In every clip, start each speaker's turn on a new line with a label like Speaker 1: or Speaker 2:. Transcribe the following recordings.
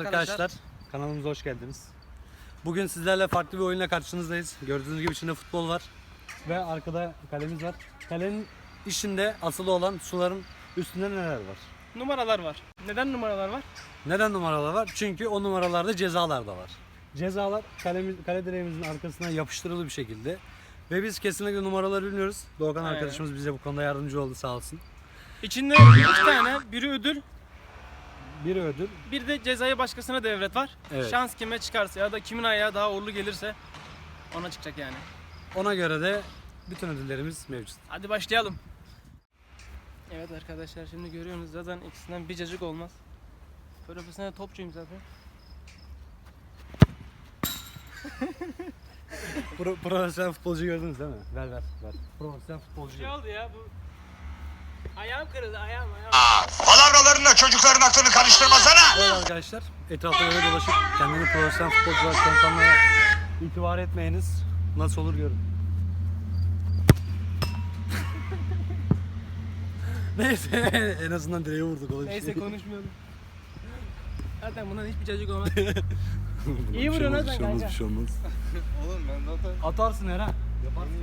Speaker 1: arkadaşlar. Kanalımıza hoş geldiniz. Bugün sizlerle farklı bir oyunla karşınızdayız. Gördüğünüz gibi içinde futbol var. Ve arkada kalemiz var. Kalenin içinde asılı olan suların üstünde neler var?
Speaker 2: Numaralar var. Neden numaralar var?
Speaker 1: Neden numaralar var? Çünkü o numaralarda cezalar da var. Cezalar kalemiz, kale direğimizin arkasına yapıştırılı bir şekilde. Ve biz kesinlikle numaraları bilmiyoruz. Doğukan
Speaker 2: Aynen.
Speaker 1: arkadaşımız bize bu konuda yardımcı oldu sağ olsun.
Speaker 2: İçinde iki tane, biri ödül,
Speaker 1: Biri ödül,
Speaker 2: bir de cezayı başkasına devret var.
Speaker 1: Evet.
Speaker 2: Şans kime çıkarsa ya da kimin ayağı daha uğurlu gelirse ona çıkacak yani.
Speaker 1: ona göre de bütün ödüllerimiz mevcut.
Speaker 2: Hadi başlayalım. Evet arkadaşlar şimdi görüyorsunuz zaten ikisinden bir cacık olmaz. Profesyonel topçuyum zaten.
Speaker 1: Pro, profesyonel futbolcu gördünüz değil mi? Ver ver ver. Profesyonel futbolcu.
Speaker 2: şey oldu ya bu. Ayağım kırıldı ayağım ayağım.
Speaker 3: Palavralarınla çocukların aklını karıştırmasana.
Speaker 1: Evet arkadaşlar etrafta böyle dolaşıp kendini profesyonel futbolcu olarak tanıtanlara itibar etmeyiniz. Nasıl olur görün. Neyse en azından direğe vurduk oğlum.
Speaker 2: Neyse konuşmuyorum. Zaten bundan hiçbir cacık olmaz. İyi
Speaker 1: şey
Speaker 2: vuruyorsun ha
Speaker 1: bir
Speaker 2: sen
Speaker 1: şey olmaz,
Speaker 2: kanka.
Speaker 1: bir şey olmaz.
Speaker 4: Oğlum ben zaten
Speaker 1: Atarsın Eren. Yaparsın.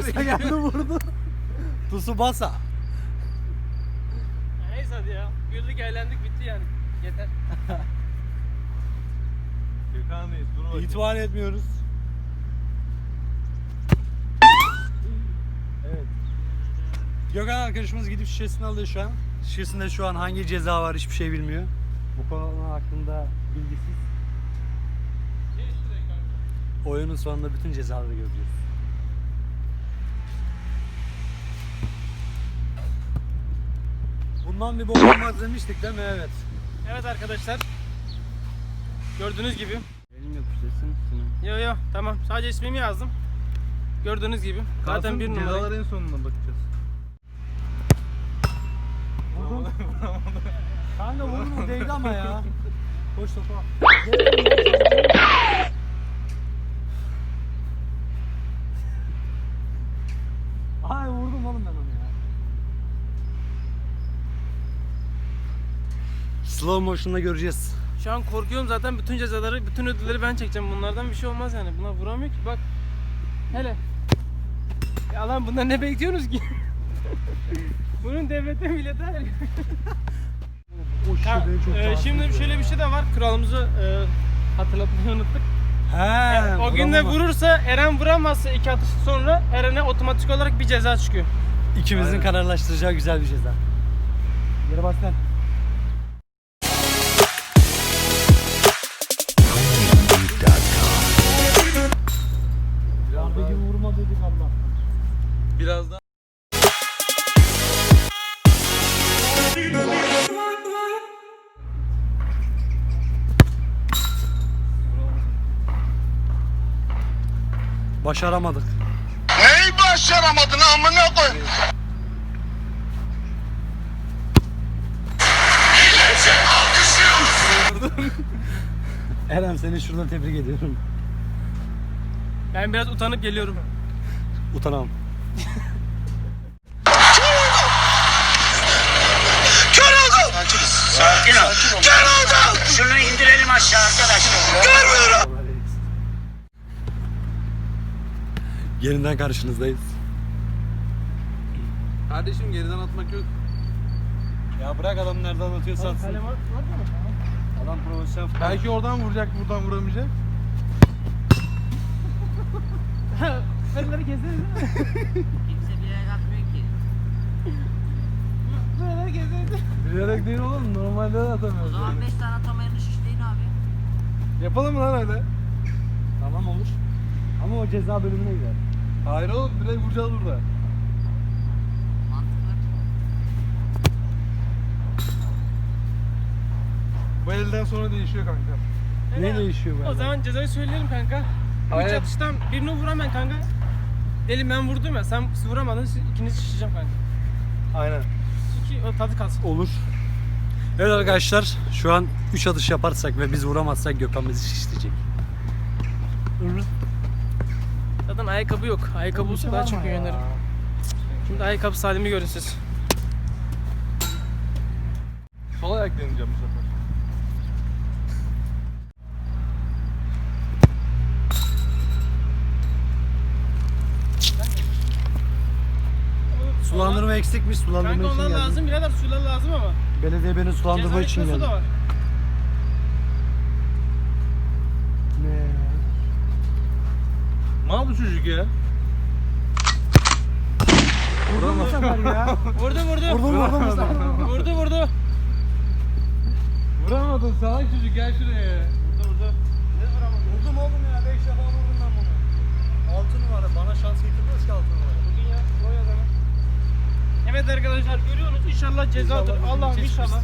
Speaker 1: Tsubasa geldi vurdu. Tsubasa.
Speaker 2: Neyse hadi ya. Güldük eğlendik bitti yani. Yeter.
Speaker 4: Gökhan'dayız. Dur bakayım.
Speaker 1: İtibar etmiyoruz. Gökhan arkadaşımız gidip şişesini alıyor şu an. Şişesinde şu an hangi ceza var hiçbir şey bilmiyor. Bu konu hakkında bilgisiz. Oyunun sonunda bütün cezaları göreceğiz. Bundan bir bok olmaz demiştik değil mi? Evet.
Speaker 2: Evet arkadaşlar. Gördüğünüz gibi.
Speaker 4: Elim yapıştırsın üstüne.
Speaker 2: Yo yo tamam. Sadece ismimi yazdım. Gördüğünüz gibi. Zaten bir numara.
Speaker 4: Cezalar en sonuna bakacağız.
Speaker 1: Kanka vurma değdi ama ya. Koş topa. Ay vurdum oğlum ben onu ya. Slow motion'da göreceğiz.
Speaker 2: Şu an korkuyorum zaten bütün cezaları, bütün ödülleri ben çekeceğim. Bunlardan bir şey olmaz yani. Bunlar vuramıyor ki. Bak. Hele. Ya lan bundan ne bekliyorsunuz ki? Bunun devlete millete her-
Speaker 1: O çok
Speaker 2: e, şimdi şöyle bir şey de var. Kuralımızı e, hatırlatmayı unuttuk.
Speaker 1: He,
Speaker 2: o gün de vurursa Eren vuramazsa iki atış sonra Eren'e otomatik olarak bir ceza çıkıyor.
Speaker 1: İkimizin
Speaker 4: Aynen.
Speaker 1: kararlaştıracağı güzel bir ceza. Yere bas lan. Başaramadık.
Speaker 3: Neyi başaramadın amına koy.
Speaker 1: Eren seni şuradan tebrik ediyorum.
Speaker 2: Ben biraz utanıp geliyorum.
Speaker 1: Utanamam.
Speaker 3: Kör oldum.
Speaker 5: Sakin ol.
Speaker 3: Kör oldum.
Speaker 5: Şunu indirelim aşağı arkadaşlar.
Speaker 3: Görmüyorum.
Speaker 1: Yeniden karşınızdayız.
Speaker 4: Kardeşim geriden atmak yok.
Speaker 1: Ya bırak adam nereden atıyorsa atsın.
Speaker 2: Kalem var, var mı?
Speaker 1: Adam profesyonel futbol.
Speaker 4: Belki oradan vuracak, buradan vuramayacak.
Speaker 2: Kırları keseriz değil mi?
Speaker 5: Kimse bilerek atmıyor ki.
Speaker 2: Kırları keseriz.
Speaker 4: Bilerek değil oğlum, normalde de
Speaker 5: O
Speaker 4: atamıyoruz.
Speaker 5: zaman 5 tane atamayanı şişleyin abi.
Speaker 4: Yapalım mı lan öyle?
Speaker 1: Tamam olur. Ama o ceza bölümüne gider.
Speaker 4: Hayır oğlum, direkt vuracağız burada. Bu elden sonra değişiyor kanka.
Speaker 1: Ne değişiyor
Speaker 2: O
Speaker 1: böyle?
Speaker 2: zaman cezayı söyleyelim kanka. Üç
Speaker 4: Hayır.
Speaker 2: atıştan birini vuramam kanka. Delim ben vurdum ya sen vuramadın siz ikiniz şişeceğim kanka.
Speaker 4: Aynen.
Speaker 2: Çünkü o tadı kalsın.
Speaker 1: Olur. Evet arkadaşlar şu an 3 atış yaparsak ve biz vuramazsak Gökhan bizi şişleyecek.
Speaker 2: Zaten ayakkabı yok. Ayakkabı olsa daha çok yönlerim. Şimdi ayakkabı halimi görün siz.
Speaker 4: Sol ayak deneyeceğim bu sefer.
Speaker 1: Sulandırma eksikmiş sulandırma
Speaker 2: Kanka
Speaker 1: için
Speaker 2: onlar
Speaker 1: geldim.
Speaker 2: lazım birader sular lazım ama.
Speaker 1: Belediye beni sulandırma
Speaker 2: Cezalı
Speaker 1: için
Speaker 2: su
Speaker 1: geldi.
Speaker 2: da var.
Speaker 1: Ne?
Speaker 4: Mal bu çocuk ya.
Speaker 1: Vurdun mu sefer ya?
Speaker 2: Vurdu vurdu.
Speaker 1: Vurdun vurdun mu sen?
Speaker 2: Vurdu vurdu.
Speaker 4: Vuramadın salak çocuk gel şuraya.
Speaker 2: Vurdu vurdu.
Speaker 1: Vurdum oğlum ya 5 defa vurdum ben bunu. 6 numara bana şans getirmez ki 6 numara.
Speaker 2: Bugün ya koy o zaman. Evet arkadaşlar görüyorsunuz inşallah cezadır. Allah'ım inşallah.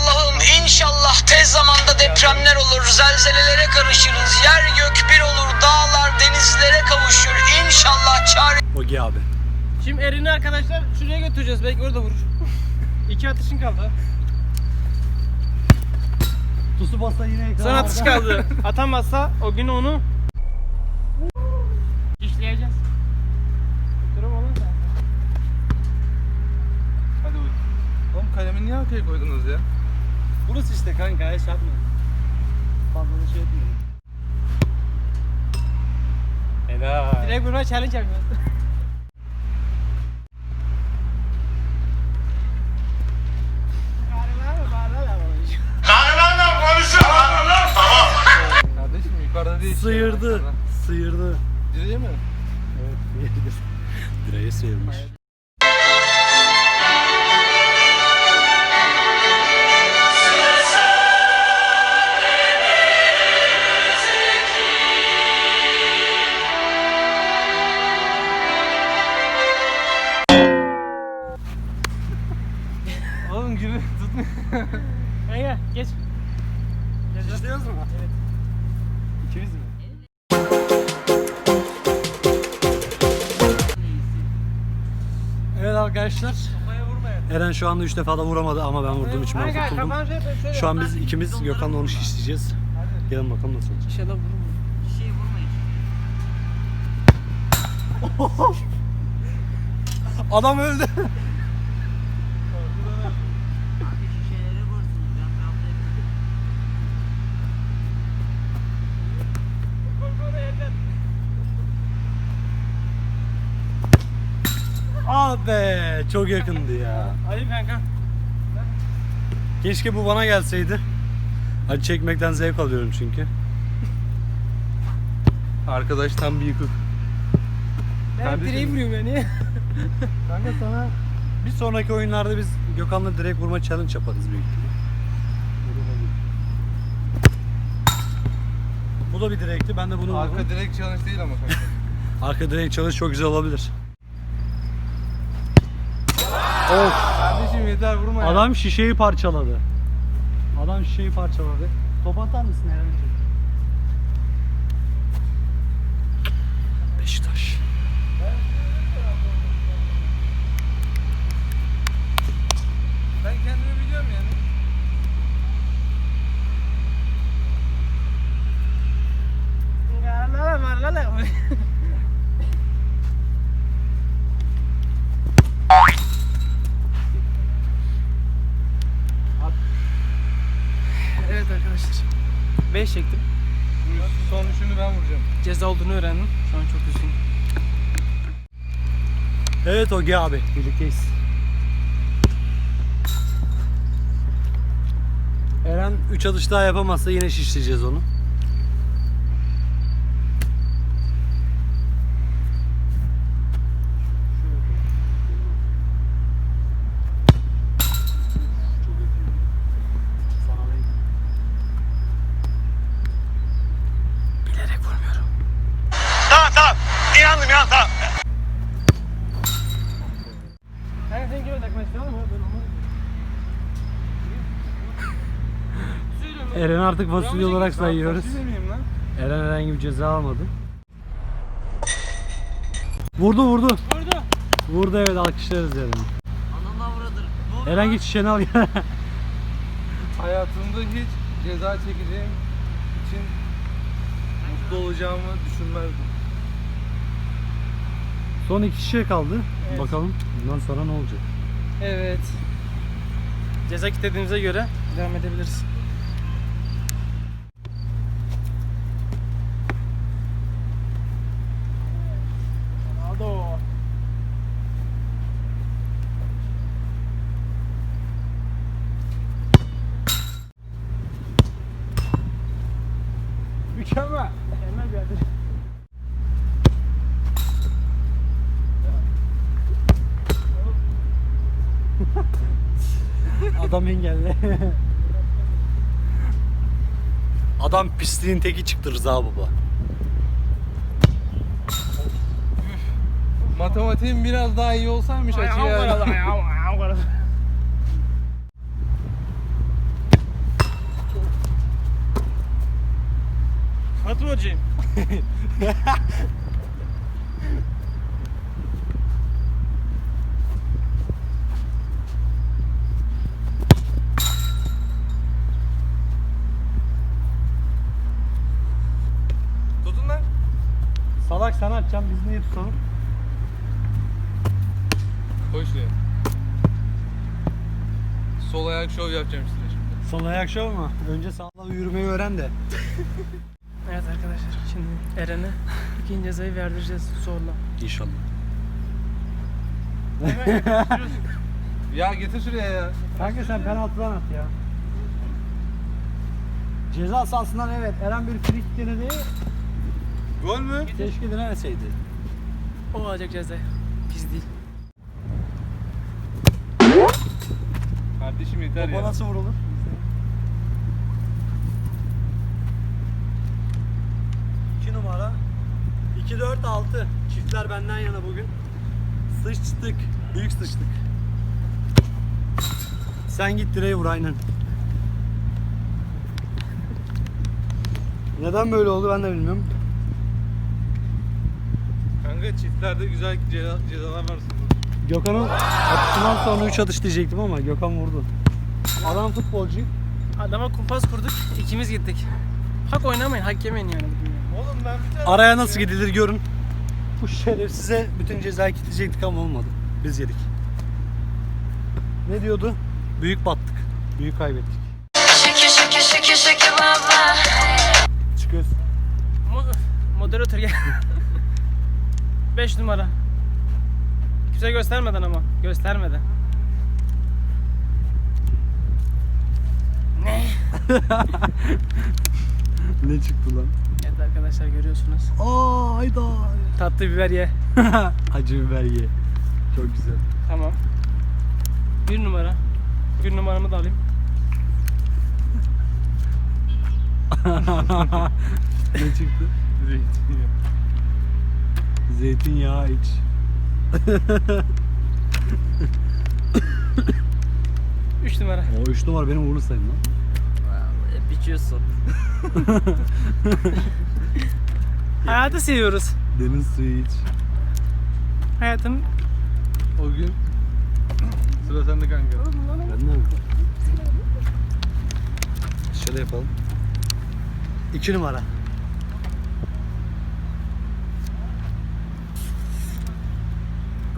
Speaker 6: Allah'ım inşallah tez zamanda depremler olur, zelzelelere karışırız, yer gök bir olur, dağlar denizlere kavuşur. İnşallah çare
Speaker 1: Ogi abi.
Speaker 2: Şimdi Erin'i arkadaşlar şuraya götüreceğiz. Belki orada vurur. İki atışın kaldı.
Speaker 1: Tusu bassa yine
Speaker 2: Son atış kaldı. Atamazsa o gün onu işleyeceğiz. Durum olur da.
Speaker 4: Hadi uy. Oğlum kalemi niye arkaya koydunuz ya?
Speaker 1: Burası işte kanka ya şey yapma. Fazla da şey etmiyorum. Helal.
Speaker 2: Direkt vurma challenge yapıyoruz.
Speaker 4: Kardeşim yukarıda değil.
Speaker 1: Sıyırdı. Sıyırdı.
Speaker 4: Direğe mi?
Speaker 1: Evet. Direğe sıyırmış. Arkadaşlar. Eren şu anda 3 defa da vuramadı ama ben vurduğum için ben kurtuldum. Şu an biz ikimiz Gökhan'la onu şişleyeceğiz. Gelin bakalım nasıl olacak.
Speaker 2: İnşallah vurur.
Speaker 5: Bir şey vurmayın.
Speaker 1: Adam öldü.
Speaker 5: Abi şişeleri vursunuz. Ben kabul etmem.
Speaker 2: Gol gol yerden.
Speaker 1: Ah be çok yakındı ya.
Speaker 2: Hadi kanka.
Speaker 1: Keşke bu bana gelseydi. Acı çekmekten zevk alıyorum çünkü.
Speaker 4: Arkadaş tam bir yıkık.
Speaker 2: Ben
Speaker 4: Kardeşim.
Speaker 2: direği vuruyorum ya niye?
Speaker 1: Kanka sana bir sonraki oyunlarda biz Gökhan'la direkt vurma challenge yaparız büyük ihtimal. Bu da bir direkti. Ben de bunu
Speaker 4: Arka
Speaker 1: vurdum.
Speaker 4: direkt challenge değil ama kanka.
Speaker 1: Arka direkt challenge çok güzel olabilir. Of.
Speaker 4: Kardeşim yeter vurma ya.
Speaker 1: Adam şişeyi parçaladı. Adam şişeyi parçaladı. Top atar mısın Eren'ciğim? Beşiktaş.
Speaker 4: Ben kendimi biliyorum yani.
Speaker 2: Marlala marlala. Evet arkadaşlar. 5 çektim.
Speaker 4: Son üçünü ben vuracağım.
Speaker 2: Ceza olduğunu öğrendim. Şu an çok üzgünüm.
Speaker 1: Evet Ogi abi. Birlikteyiz. Eren 3 atış daha yapamazsa yine şişleyeceğiz onu. Bilerek vurmuyorum.
Speaker 3: Tamam tamam. İnandım ya tamam.
Speaker 2: Kanka sen kime takmak ama ben olmaz.
Speaker 1: Eren artık fasulye olarak sayıyoruz. Eren herhangi bir ceza almadı. Vurdu vurdu.
Speaker 2: Vurdu.
Speaker 1: Vurdu evet alkışlarız Eren'i. Eren git şişeni al ya.
Speaker 4: Hayatımda hiç ceza çekeceğim için mutlu olacağımı düşünmezdim.
Speaker 1: Son iki şişe kaldı.
Speaker 2: Evet.
Speaker 1: Bakalım bundan sonra ne olacak?
Speaker 2: Evet. Ceza kitlediğimize göre devam edebiliriz. Ronaldo. Mükemmel. Mükemmel bir atış.
Speaker 1: Adam engelli. Adam pisliğin teki çıktı Rıza baba.
Speaker 4: Matematiğim biraz daha iyi olsaymış açı yani.
Speaker 2: Fatma hocam.
Speaker 4: Tutun lan.
Speaker 1: Salak sen atacaksın biz niye tutalım?
Speaker 4: Koy şuraya. Sol ayak şov yapacağım size şimdi.
Speaker 1: Sol ayak şov mu? Önce sağla yürümeyi öğren de.
Speaker 2: Evet arkadaşlar şimdi Eren'e ikinci cezayı verdireceğiz zorla.
Speaker 1: İnşallah.
Speaker 4: Ya getir şuraya ya.
Speaker 1: Kanka sen penaltıdan at ya. Ceza sahasından evet Eren bir free denedi.
Speaker 4: Gol mü?
Speaker 1: Keşke denemeseydi.
Speaker 2: O alacak cezayı. Biz değil.
Speaker 4: Kardeşim yeter
Speaker 1: Topa
Speaker 4: ya.
Speaker 1: nasıl vurulur? İki numara. 2 4 6. Çiftler benden yana bugün. Sıçtık. Büyük sıçtık. Sen git direğe vur aynen. Neden böyle oldu ben de bilmiyorum.
Speaker 4: Kanka çiftlerde güzel ceza, cezalar var.
Speaker 1: Gökhan'ın atışından sonra 3 atış diyecektim ama Gökhan vurdu. Adam futbolcu.
Speaker 2: Adama kumpas kurduk. ikimiz gittik. Hak oynamayın, hak yemeyin yani.
Speaker 4: Oğlum ben bir tane...
Speaker 1: Araya nasıl gidilir görün. Bu şerefsize bütün cezayı kitleyecektik ama olmadı. Biz yedik. Ne diyordu? Büyük battık. Büyük kaybettik.
Speaker 6: Şiki şiki şiki şiki baba.
Speaker 1: Çıkıyoruz.
Speaker 2: Mo- moderatör gel. 5 numara. Kimse göstermeden ama. Göstermeden. Ne?
Speaker 1: Ne çıktı lan?
Speaker 2: Evet arkadaşlar görüyorsunuz.
Speaker 1: Aa hayda.
Speaker 2: Tatlı biber ye.
Speaker 1: Acı biber ye. Çok güzel.
Speaker 2: Tamam. Bir numara. Bir numaramı da alayım.
Speaker 1: ne çıktı? Zeytinyağı iç.
Speaker 2: Üç numara.
Speaker 1: O 3 numara benim uğurlu sayım lan.
Speaker 5: Hep içiyorsun.
Speaker 2: Hayatı seviyoruz.
Speaker 1: Deniz suyu iç.
Speaker 2: Hayatım
Speaker 4: O gün sıra sende kanka.
Speaker 1: Ben de mi? Şöyle yapalım. 2 numara.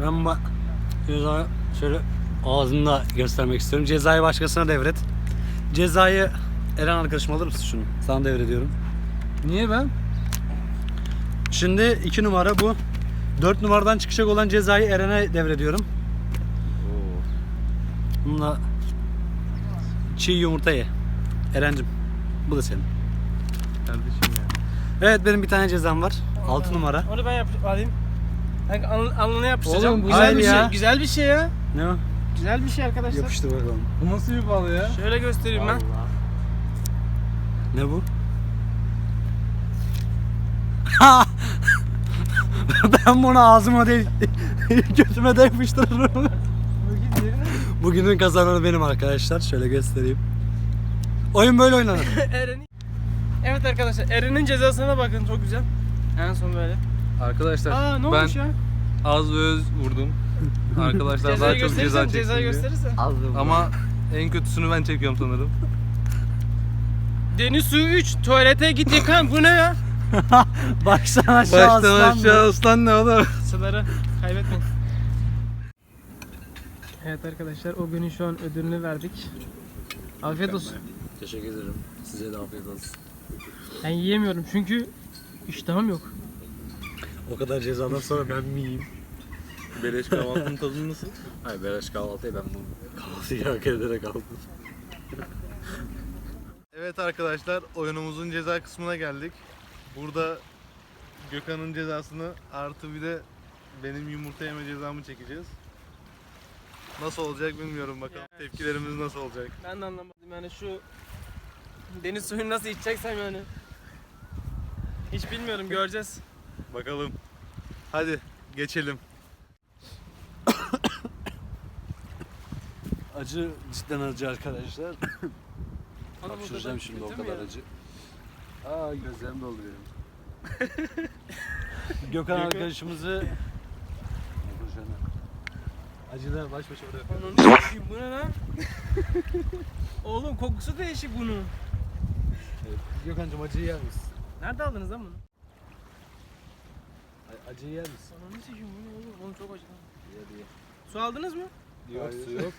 Speaker 1: Ben bak cezayı şöyle ağzında göstermek istiyorum. Cezayı başkasına devret. Cezayı Eren arkadaşım alır mısın şunu? Sana devrediyorum.
Speaker 4: Niye ben?
Speaker 1: Şimdi 2 numara bu. 4 numaradan çıkacak olan cezayı Eren'e devrediyorum. Bununla çiğ yumurta ye. Eren'cim bu da senin.
Speaker 4: Kardeşim ya.
Speaker 1: Evet benim bir tane cezam var. 6 numara.
Speaker 2: onu ben yap alayım. Kanka alın, alnına yapıştıracağım.
Speaker 4: Oğlum bu
Speaker 2: güzel bir
Speaker 1: ya.
Speaker 2: şey. Güzel bir şey ya.
Speaker 1: Ne o?
Speaker 2: Güzel bir şey arkadaşlar.
Speaker 1: Yapıştır bakalım.
Speaker 4: Bu nasıl bir bal ya?
Speaker 2: Şöyle göstereyim ben.
Speaker 1: Ne bu? ben bunu ağzıma değil götüme de yapıştırırım. Bugünün kazananı benim arkadaşlar. Şöyle göstereyim. Oyun böyle oynanır.
Speaker 2: Eren'in Evet arkadaşlar Eren'in cezasına bakın çok güzel. En son böyle.
Speaker 4: Arkadaşlar
Speaker 2: Aa ne
Speaker 4: ben
Speaker 2: olmuş ya?
Speaker 4: az ve öz vurdum. Arkadaşlar daha çok ceza
Speaker 2: cezayı
Speaker 4: diye.
Speaker 2: gösterirsen.
Speaker 5: Aldım.
Speaker 4: Ama en kötüsünü ben çekiyorum sanırım.
Speaker 2: Deniz suyu 3. Tuvalete git yıkan. Bu ne ya?
Speaker 1: Baştan aşağı
Speaker 4: Baştan
Speaker 1: aslan
Speaker 4: aşağı ıslan ne oğlum?
Speaker 2: Suları kaybetmeyin. Evet arkadaşlar o günün şu an ödülünü verdik. Afiyet olsun.
Speaker 1: Teşekkür ederim. Size de afiyet olsun.
Speaker 2: Ben yiyemiyorum çünkü iştahım yok.
Speaker 1: O kadar cezadan sonra ben mi yiyeyim?
Speaker 4: Beleş kahvaltının tadı nasıl?
Speaker 1: Hayır beleş kahvaltıyı ben bu kahvaltıyı hak ederek aldım.
Speaker 4: Evet arkadaşlar oyunumuzun ceza kısmına geldik. Burada Gökhan'ın cezasını artı bir de benim yumurta yeme cezamı çekeceğiz. Nasıl olacak bilmiyorum bakalım. Tepkilerimiz nasıl olacak?
Speaker 2: Ben de anlamadım yani şu deniz suyunu nasıl içeceksem yani. Hiç bilmiyorum göreceğiz.
Speaker 4: Bakalım. Hadi geçelim.
Speaker 1: Acı cidden acı arkadaşlar. Hapşıracağım şimdi o kadar
Speaker 2: ya?
Speaker 1: acı. Aa gözlerim doldu benim. Gökhan arkadaşımızı Acılar baş başa bırakalım.
Speaker 2: Ananı s**eyim, bu ne lan? Oğlum kokusu değişik bunun.
Speaker 1: Gökhan'cım acıyı yer misin?
Speaker 2: Nerede aldınız lan bunu?
Speaker 1: Acıyı yer misin?
Speaker 2: Ananı s**eyim bu ne oğlum? Oğlum çok acı lan.
Speaker 1: Yer ye.
Speaker 2: Su aldınız mı?
Speaker 1: Yok
Speaker 4: Hayır.
Speaker 1: su yok.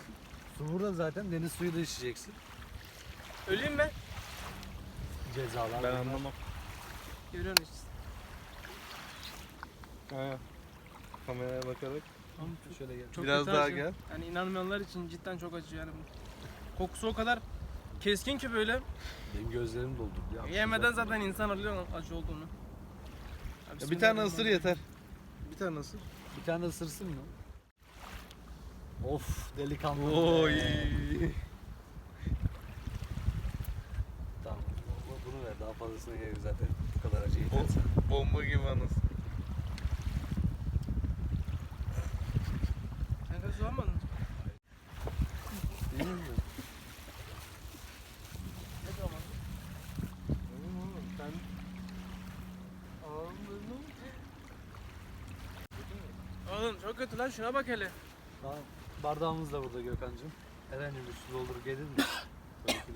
Speaker 1: Su burada zaten deniz suyu da içeceksin.
Speaker 2: Öleyim ben.
Speaker 1: Cezalar.
Speaker 4: Ben anlamam.
Speaker 2: Görüyorsun işte.
Speaker 4: Ha. Kameraya bakarak.
Speaker 2: Oğlum çok,
Speaker 1: Şöyle gel.
Speaker 2: çok
Speaker 4: Biraz daha
Speaker 2: acı.
Speaker 4: gel.
Speaker 2: Yani inanmayanlar için cidden çok acı yani bu. Kokusu o kadar keskin ki böyle.
Speaker 1: Benim gözlerim doldu. Ya,
Speaker 2: Yemeden zaten insan alıyor acı olduğunu.
Speaker 4: Ya bir tane ısır yeter. Bir tane ısır.
Speaker 1: Bir tane ısırsın mı? Of delikanlı.
Speaker 4: Oy.
Speaker 1: Tamam. bu- Bunu ver daha fazlasına gerek yok zaten. Bu kadar acı yeterse.
Speaker 4: Bomba gibi anasın.
Speaker 2: Sen de su almadın mı?
Speaker 1: Değil mi?
Speaker 2: Ne zaman?
Speaker 4: Sen
Speaker 2: Kötü lan şuna bak hele.
Speaker 1: Tamam. Bardağımız da burada Gökhan'cığım. Herhangi bir su doldurup gelir mi?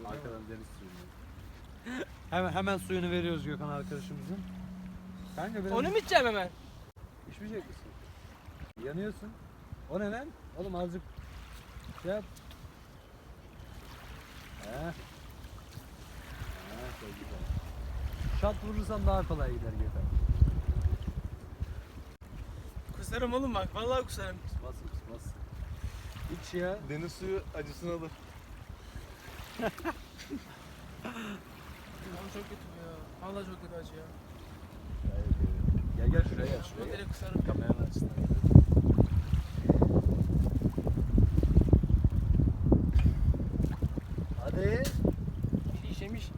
Speaker 1: Arkadan deniz suyunu. Hemen hemen suyunu veriyoruz Gökhan arkadaşımızın. Kanka biraz
Speaker 2: Onu mu içeceğim hemen?
Speaker 1: içmeyecek misin? Yanıyorsun. O ne lan? Oğlum azıcık şey yap. He. He, çok güzel. Şat vurursan daha kolay gider Gökhan.
Speaker 2: Kusarım oğlum bak vallahi kusarım.
Speaker 1: Kusmazsın kusmazsın. İç ya.
Speaker 4: Deniz suyu acısını alır.
Speaker 2: Oğlum çok kötü bu ya. Vallahi çok kötü acı ya.
Speaker 1: Gel gel şuraya gel şuraya.
Speaker 2: direkt kusarım.
Speaker 1: Kameranın açısından. Hadi.
Speaker 2: Biri işemiş.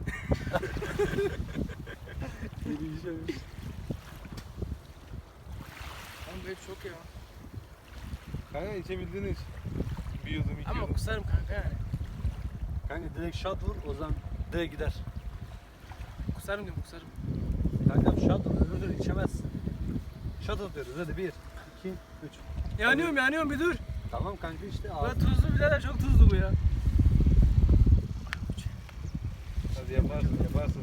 Speaker 1: Biri işemiş.
Speaker 2: Oğlum bu hep çok ya.
Speaker 4: Kanka içebildiğini iç. Bir yudum iki
Speaker 2: Ama
Speaker 4: yudum.
Speaker 2: kusarım kanka yani.
Speaker 1: Kanka direkt shot vur o zaman direkt gider.
Speaker 2: Kusarım diyorum kusarım.
Speaker 1: Kankam shot vur öbür türlü içemezsin. Shot atıyoruz hadi bir, iki, üç.
Speaker 2: Yanıyorum yanıyorum bir dur.
Speaker 1: Tamam kanka işte
Speaker 2: Bu
Speaker 1: ağzı.
Speaker 2: tuzlu birader çok tuzlu bu ya.
Speaker 4: Hadi yaparsın yaparsın.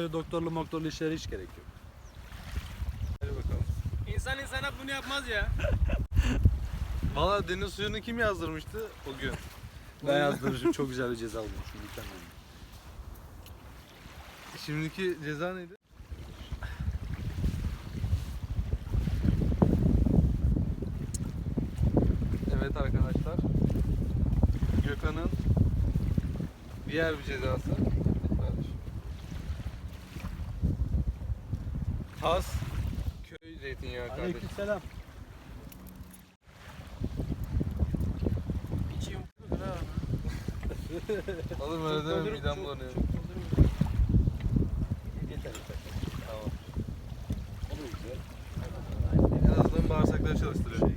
Speaker 1: Hiç böyle doktorlu moktorlu işlere hiç gerek yok.
Speaker 4: Hadi bakalım.
Speaker 2: İnsan insana bunu yapmaz ya.
Speaker 4: Valla deniz suyunu kim yazdırmıştı o gün?
Speaker 1: Ben yazdırmışım çok güzel bir ceza bulmuşum mükemmel.
Speaker 4: Şimdiki ceza neydi? Evet arkadaşlar. Gökhan'ın diğer bir cezası. Tas köy zeytinyağı kardeşim.
Speaker 1: Aleykümselam.
Speaker 2: İçi yumuşak ha.
Speaker 4: Oğlum öyle deme
Speaker 2: Doldurun,
Speaker 4: midem
Speaker 2: çok-
Speaker 4: bulanıyor.
Speaker 2: çok doldurun.
Speaker 1: Yeter yeter.
Speaker 4: Tamam.
Speaker 1: O da güzel.
Speaker 4: gösteriyor.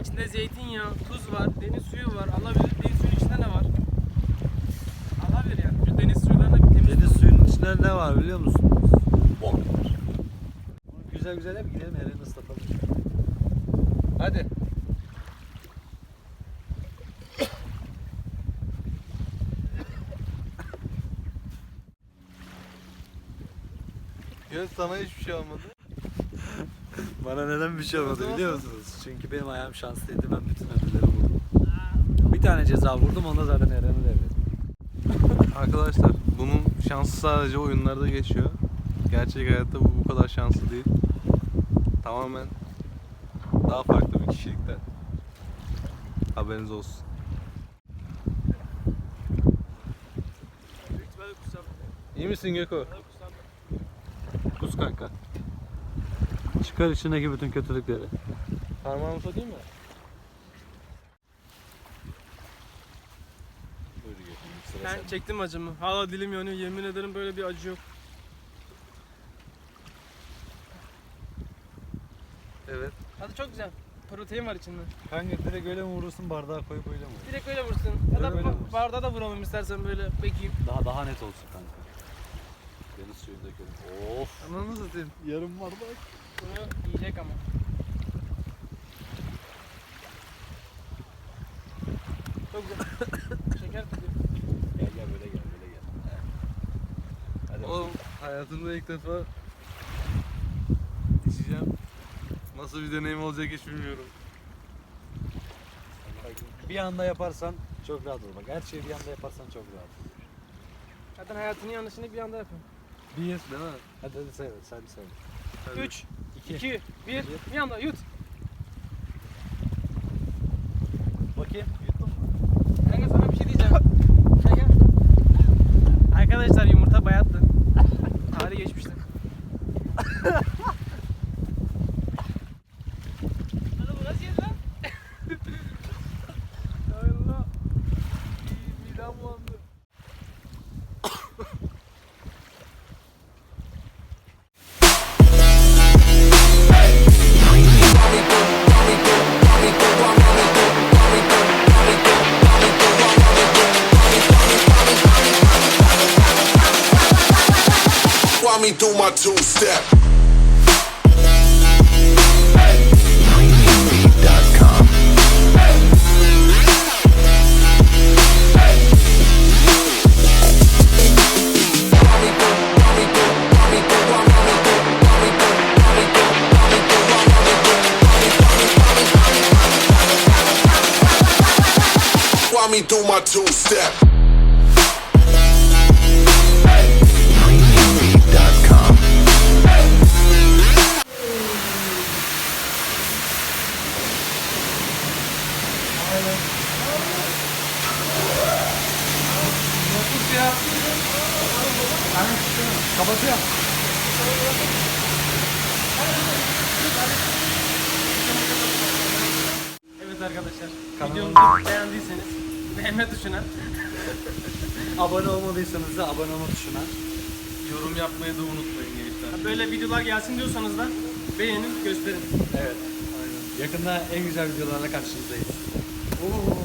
Speaker 2: İçinde zeytinyağı, tuz var, deniz suyu var. Allah bilir deniz suyunun içinde ne var? Allah bilir yani. Şu deniz suylarında bir temiz
Speaker 1: Deniz suyunun içinde ne var biliyor musun? Güzel güzel yap gidelim elini ıslatalım. Hadi.
Speaker 4: Ya sana hiçbir şey olmadı.
Speaker 1: Bana neden bir şey olmadı biliyor musunuz? Çünkü benim ayağım şanslıydı ben bütün ödülleri vurdum. Bir tane ceza vurdum onda zaten Eren'i devrettim.
Speaker 4: Arkadaşlar bunun şansı sadece oyunlarda geçiyor. Gerçek hayatta bu bu kadar şanslı değil. Tamamen daha farklı bir kişilikten. Haberiniz olsun. İyi misin Göko?
Speaker 1: Kus kanka. Çıkar içindeki bütün kötülükleri.
Speaker 4: Parmağımı sokayım mı?
Speaker 2: Ben çektim acımı. Hala dilim yanıyor. Yemin ederim böyle bir acı yok.
Speaker 4: Evet.
Speaker 2: Tadı çok güzel. Protein var içinde.
Speaker 1: Kanka direkt öyle mi vurursun bardağa koyup öyle mi vurursun?
Speaker 2: Direkt öyle vursun. Ya da
Speaker 1: Öyle
Speaker 2: ba-
Speaker 1: vursun.
Speaker 2: bardağa da vuralım istersen böyle bekeyim.
Speaker 1: Daha daha net olsun kanka. Deniz suyu dökelim. Of.
Speaker 4: Ananı satayım.
Speaker 1: Yarım bardak.
Speaker 2: Bunu yiyecek ama. Çok güzel. Şeker tadı.
Speaker 1: Gel gel böyle gel böyle gel. Hadi
Speaker 4: Oğlum hayatımda ilk defa içeceğim. Nasıl bir deneyim olacak hiç bilmiyorum.
Speaker 1: Bir anda yaparsan çok rahat olur. Bak her şeyi bir anda yaparsan çok rahat olur.
Speaker 2: Zaten hayatının yanlışını bir anda yapıyorum.
Speaker 1: Bir.
Speaker 4: Değil mi?
Speaker 1: Hadi hadi say sen say.
Speaker 4: Hadi.
Speaker 2: 3,
Speaker 1: İki.
Speaker 2: 2, 1. Bir anda yut.
Speaker 1: Bakayım. Yuttun mu?
Speaker 2: Kanka sana bir şey diyeceğim. Gel gel. Arkadaşlar yumurta bayattı. Hali geçmişti.
Speaker 7: mommy do my two-step. me do my two-step.
Speaker 1: Kapatıyorum.
Speaker 2: Evet arkadaşlar. Videomuzu beğendiyseniz beğenme tuşuna,
Speaker 1: Abone olmadıysanız da abone olma tuşuna.
Speaker 4: Yorum yapmayı da unutmayın gençler.
Speaker 2: böyle videolar gelsin diyorsanız da beğenin, gösterin.
Speaker 1: Evet. Yakında en güzel videolarla karşınızdayız. Oo.